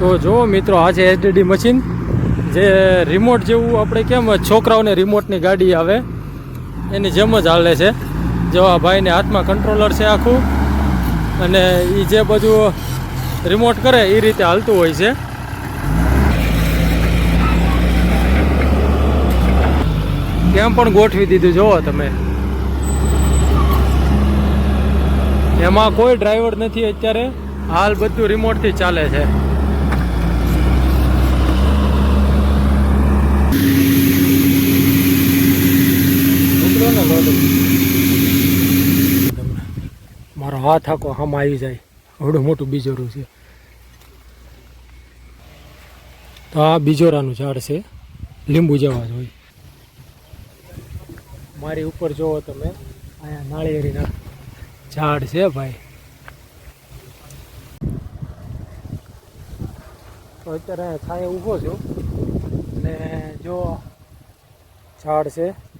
તો જો મિત્રો, આ છે એચડીડી મશીન. જે રિમોટ જેવું આપણે કેમ છોકરાઓને રિમોટની ગાડી આવે, એની જેમ જ હાલે છે. જો આ ભાઈને હાથમાં કંટ્રોલર છે આખું, અને એ જે બધું રિમોટ કરે એ રીતે હાલતું હોય છે. કેમ પણ ગોઠવી દીધું, જોવો તમે. એમાં કોઈ ડ્રાઈવર નથી અત્યારે. હાલ બધું રિમોટથી ચાલે છે. મારો હાથ આખો આમાં આવી જાય. આવડું મોટું બીજોરું છે. તો આ બીજોરાનું ઝાડ છે. લીંબુ જેવા જ હોય. મારી ઉપર જોવો તમે. અહીંયા નાળિયેરીના ઝાડ છે ભાઈ. તો અત્યારે છાંયે ઊભો છું અને જો ઝાડ છે.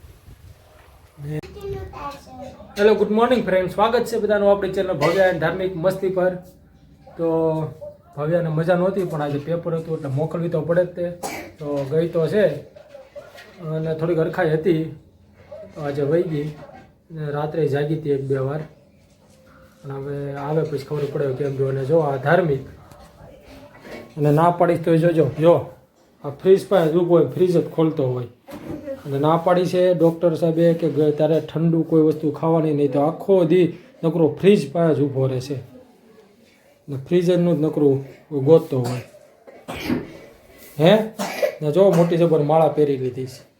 હેલો ગુડ મોર્નિંગ ફ્રેન્ડ સ્વાગત છે બધાનું આપણી ચેનલ ભવ્ય અને ધાર્મિક મસ્તી પર. તો ભવ્યાને મજા નહોતી, પણ આજે પેપર હતું એટલે મોકલવી તો પડે જ તે. તો ગઈ તો છે. અને થોડીક હરખાઈ હતી. આજે વહી ગઈ. ને રાત્રે જાગી હતી એક બે વાર. પણ હવે આવે પછી ખબર પડે કેમ જો અને જો આ ધાર્મિક. અને ના પાડીશ તો જોજો. જો. આ ફ્રીજ પાસે ઊભો હોય ફ્રીજ જ ખોલતો હોય. અને ના પાડી છે ડૉક્ટર સાહેબે કે ત્યારે ઠંડુ કોઈ વસ્તુ ખાવાની નહીં, તો આખો દી નકરો ફ્રીજ પાસે જ ઊભો રહેશે. ને ફ્રીજનું જ નકરું ગોતતો હોય. હે? ને જો મોટી જબર માળા પહેરી લીધી છે.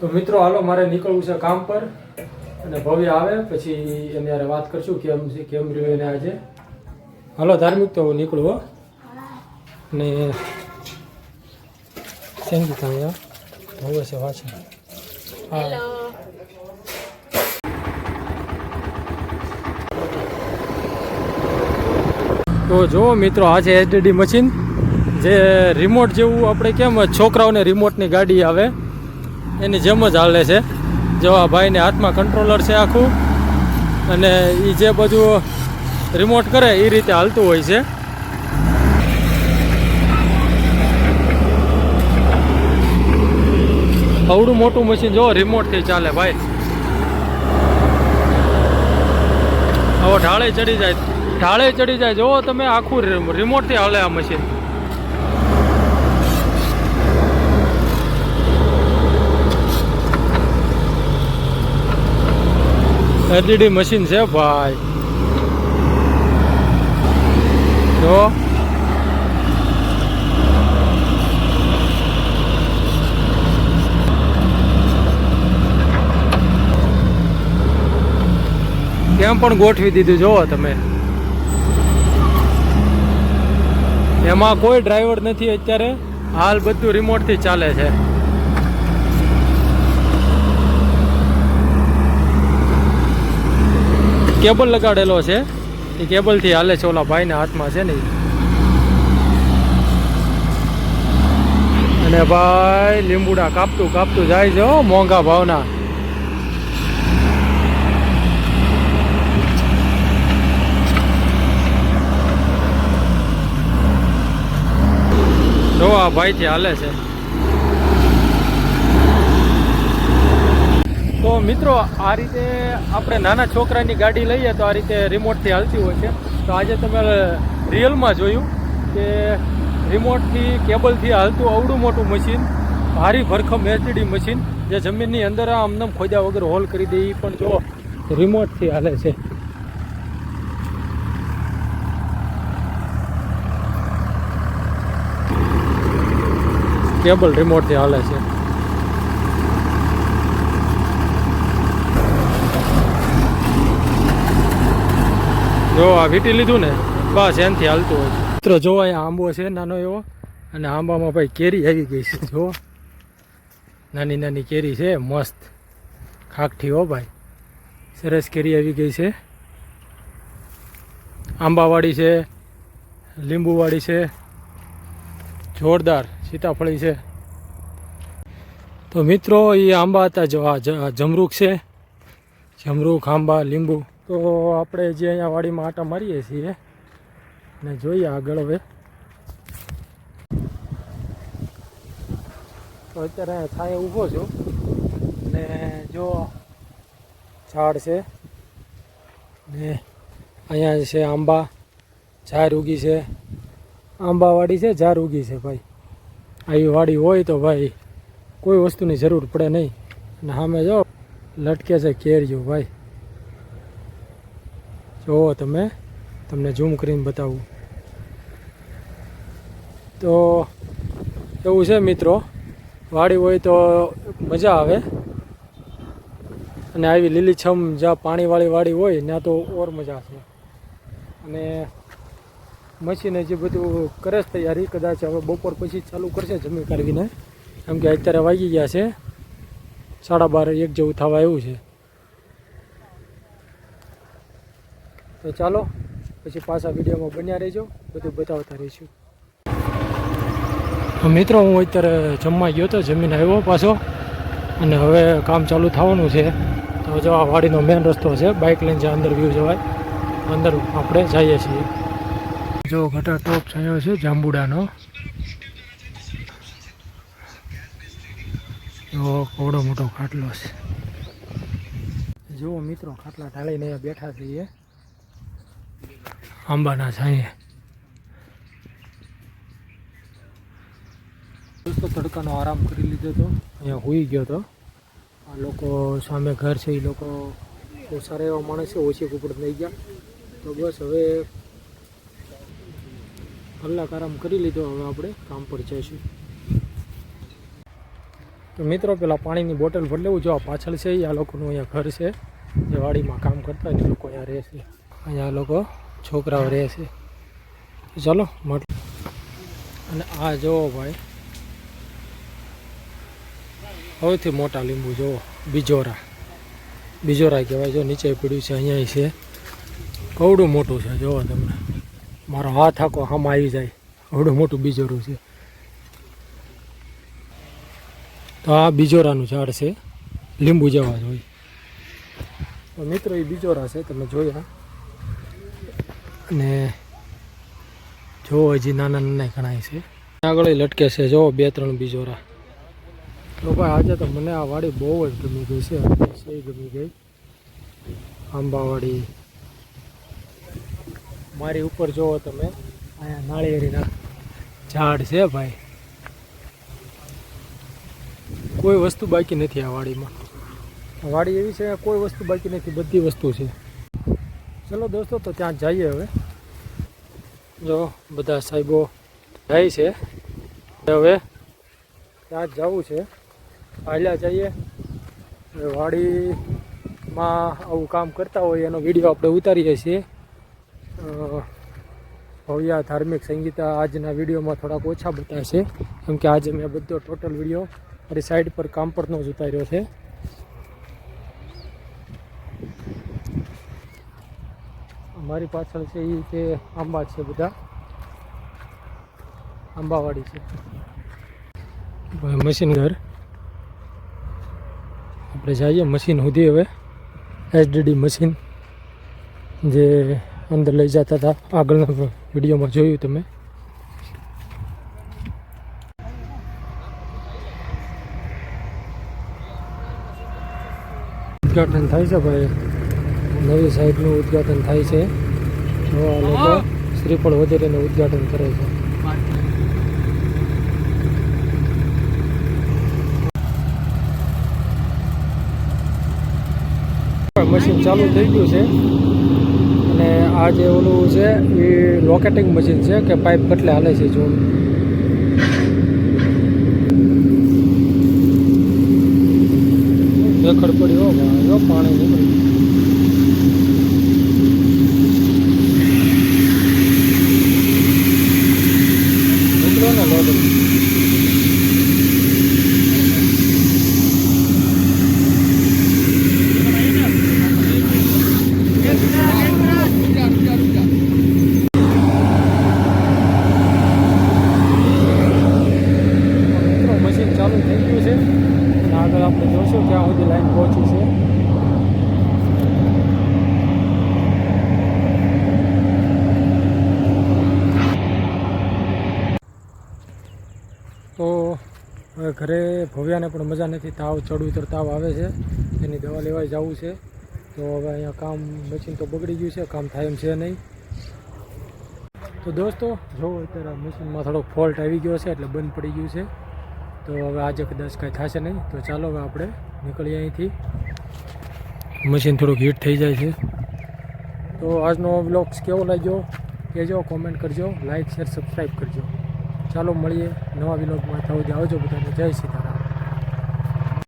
તો મિત્રો, હાલો, મારે નીકળવું છે કામ પર. અને ભવ્ય આવે, પછી એની હારે વાત કરશું કેમ કેમ રહ્યું એને આજે. હાલો, ધાર્મિક તો હું નીકળું હો અને સંગીત અહીંયા ધોવે છે વાંચે તો જો મિત્રો આ છે એચડીડી મશીન. જે રિમોટ જેવું આપણે કેમ છોકરાઓને રિમોટની ગાડી આવે એની જેમ જ હાલે છે. જો આ ભાઈને હાથમાં કંટ્રોલર છે આખું અને એ જે બધું રિમોટ કરે એ રીતે હાલતું હોય છે. આવડું મોટું મશીન જો રિમોટથી ચાલે ભાઈ. હવે ઢાળે ચડી જાય. ઢાળે ચડી જાય. જો તમે આખું રિમોટથી હાલે આ મશીન એલઈડી મશીન છે ભાઈ જો કેમ પણ ગોઠવી દીધું જોવો તમે. એમાં કોઈ ડ્રાઈવર નથી અત્યારે. હાલ બધું રિમોટથી ચાલે છે. કેબલ લગાડેલો છે. એ કેબલથી હાલે છે ઓલા ભાઈના હાથમાં છે ને અને ભાઈ લીંબુડા કાપતું કાપતું જાય છે મોંઘા ભાવના. જો આ ભાઈથી હાલે છે. તો મિત્રો, આ રીતે આપણે નાના છોકરાની ગાડી લઈએ તો આ રીતે રિમોટથી હાલતી હોય છે. તો આજે તમે રિયલમાં જોયું કે રિમોટથી, કેબલથી હાલતું અવડું મોટું મશીન, ભારી ભરખમ એચડી મશીન, જે જમીનની અંદર આમનામ ખોદ્યા વગર હોલ કરી દે એ પણ જો રિમોટથી હાલે છે. કેબલ રિમોટથી હાલે છે. જો આ વીટી લીધું ને, બસ એનથી હાલતું હોય મિત્રો, જો અહીંયા આંબો છે, નાનો એવો, અને આંબામાં ભાઈ કેરી આવી ગઈ છે, જો. નાની નાની કેરી છે, મસ્ત. ખાકઠી હો ભાઈ. સરસ કેરી આવી ગઈ છે. આંબાવાળી છે, લીંબુવાળી છે. જોરદાર. સીતાફળી છે. તો મિત્રો એ આંબા હતા જો, આ જમરૂખ છે. જમરૂખ આંબા, લીંબુ. તો તો આપણે જે અહીંયા વાડીમાં આટા મારીએ છીએ, ને જોઈએ આગળ હવે. તો અત્યારે થાય ઊભો છું, ને જો ઝાડ છે, ને અહીંયા છે આંબા ઝાર ઉગી છે. આંબાવાડી છે ઝાર ઉગી છે, ભાઈ. આવી વાડી હોય તો ભાઈ, કોઈ વસ્તુની જરૂર પડે નહીં. અને સામે જો, લટકે છે કેરીઓ ભાઈ. જુઓ તમે, તમને ઝૂમ કરીને બતાવું. તો એવું છે મિત્રો, વાડી હોય તો મજા આવે. અને આવી લીલીછમ જ્યાં પાણીવાળી વાડી હોય, ત્યાં તો ઓર મજા છે. અને મશીને જે બધું કરે છે તૈયારી, કદાચ હવે બપોર પછી ચાલુ કરશે જમી કાઢવીને. કેમ કે અત્યારે વાગી ગયા છે. સાડા બાર એક જેવું થવા એવું છે. તો ચાલો, પછી પાછા વિડીયોમાં બન્યા રહેજો. બધું બતાવતા રહીશું. મિત્રો, હું અત્યારે જમવા ગયો હતો જમીને આવ્યો પાછો. અને હવે કામ ચાલુ થવાનું છે. તો જો આ વાડીનો મેઇન રસ્તો છે બાઇક લઈને જ્યાં અંદર વ્યૂ જવાય, અંદર આપણે જઈએ છીએ. જો ઘટા ટોપ છાંયો છે જાંબુડાનો. જો કોવડો મોટો ખાટલો છે. જુઓ મિત્રો, ખાટલા ઢાળીને અહીંયા બેઠા છીએ. આંબાના છાંયે. દોસ્તો, તડકાનો આરામ કરી લીધો હતો અહીંયા હોઈ ગયો હતો આ લોકો સામે ઘર છે, એ લોકો સારા એવા માણસ ઓછી કુપડ થઈ ગયા. તો બસ હવે કલાક આરામ કરી લીધો. હવે આપણે કામ પર જઈશું. તો મિત્રો, પેલા પાણીની બોટલ ભરી લેવું. જો આ પાછળ છે આ લોકોનું અહીંયા ઘર છે, જે વાડીમાં કામ કરતા હોય લોકો અહીંયા રહે છે. અહીંયા લોકો છોકરાઓ રહે છે. ચાલો મળ અને આ જુઓ ભાઈ. સૌથી મોટા લીંબુ જુઓ. બીજોરા. બીજોરા કહેવાય. જો નીચે પડ્યું છે, અહીંયા છે. કવડું મોટું છે, જુઓ તમને. મારો હાથ આખો આમ આવી જાય. કવડું મોટું બીજોરું છે. તો આ બીજોરાનું ઝાડ છે. લીંબુ જેવા જ હોય. તો મિત્રો, એ બીજોરા છે, તમે જોયા. અને જો હજી નાના નાના ઘણા છે. આગળ લટકે છે, જો બે ત્રણ બીજોરા. તો ભાઈ, આજે તો મને આ વાડી બહુ જ ગમી ગઈ છે. ગમી ગઈ. આંબાવાડી. મારી ઉપર જોવો તમે. અહીંયા નાળિયેરીના ઝાડ છે ભાઈ. કોઈ વસ્તુ બાકી નથી આ વાડીમાં. વાડી એવી છે, કોઈ વસ્તુ બાકી નથી, બધી વસ્તુ છે. ચલો દોસ્તો, તો ત્યાં જઈએ હવે. જો, બધા સાહેબો જાય છે. હવે ત્યાં જવું છે. હાલ્યા જઈએ. વાડીમાં આવું કામ કરતા હોય એનો વીડિયો આપણે ઉતારીએ છીએ. ભવ્ય ધાર્મિક સંગીતા આજના વિડીયોમાં થોડાક ઓછા બતાવશે કેમ કે આજે મેં બધો ટોટલ વીડિયો મારી સાઈડ પર કામ પરનો જ ઉતાર્યો છે. મારી પાછળ છે એ તે આંબા છે બધા. આંબાવાડી છે. મશીન ઘર. આપણે જઈએ મશીન સુધી હવે. એચડીડી મશીન જે અંદર લઈ જતા હતા. આગળના વિડીયોમાં જોયું તમે. ઉદ્ઘાટન થાય છે ભાઈ. નવી સાઈડનું ઉદ્ઘાટન થાય છે. જો આ લોકો શ્રીફળ વગેરેનું ઉદઘાટન કરે છે. મશીન ચાલુ થઈ ગયું છે. અને આ જે ઓલું છે, એ લોકેટિંગ મશીન છે કે પાઇપ કેટલે હાલે છે જો. ભેખડ પડી હો ભાઈ, જો પાણી નીકળ્યું નીકળ્યો ને લોડ મિત્રો મશીન ચાલુ થઈ ગયું છે અને આગળ આપણે જોશું ક્યાં સુધી લાઈન પહોંચી છે હવે ઘરે ભવ્યાને પણ મજા નથી, તાવ, ચડ, ઉતર, તાવ આવે છે. એની દવા લેવા જવું છે. તો હવે અહીંયા કામ મશીન તો બગડી ગયું છે, કામ થાય એમ છે નહીં. તો દોસ્તો, જો અત્યારે મશીનમાં થોડોક ફોલ્ટ આવી ગયો છે, એટલે બંધ પડી ગયું છે. તો હવે આજે કદાચ કાંઈ થશે નહીં. તો ચાલો હવે આપણે નીકળીએ અહીંથી. મશીન થોડુંક હીટ થઈ જાય છે. તો આજનો બ્લોગ્સ કેવો લાગ્યો? કહેજો કોમેન્ટ કરજો લાઇક શેર સબસ્ક્રાઈબ કરજો. ચાલો મળીએ નવા વિલોગમાં થવું આવજો બધાને. જય સીતા